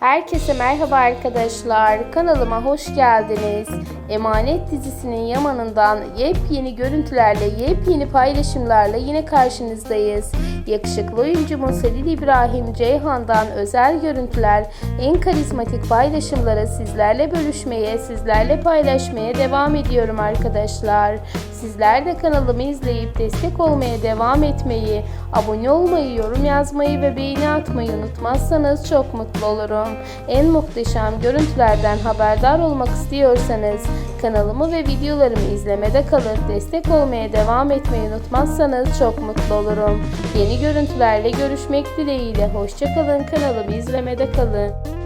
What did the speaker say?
Herkese merhaba arkadaşlar. Kanalıma hoş geldiniz. Emanet dizisinin yamanından yepyeni görüntülerle, yepyeni paylaşımlarla yine karşınızdayız. Yakışıklı oyuncumuz Halil İbrahim Ceyhan'dan özel görüntüler, en karizmatik paylaşımları sizlerle bölüşmeye, sizlerle paylaşmaya devam ediyorum arkadaşlar. Sizler de kanalımı izleyip destek olmaya devam etmeyi, abone olmayı, yorum yazmayı ve beğeni atmayı unutmazsanız çok mutlu olurum. En muhteşem görüntülerden haberdar olmak istiyorsanız kanalımı ve videolarımı izlemede kalıp destek olmaya devam etmeyi unutmazsanız çok mutlu olurum. Yeni görüntülerle görüşmek dileğiyle hoşçakalın kanalımı izlemede kalın.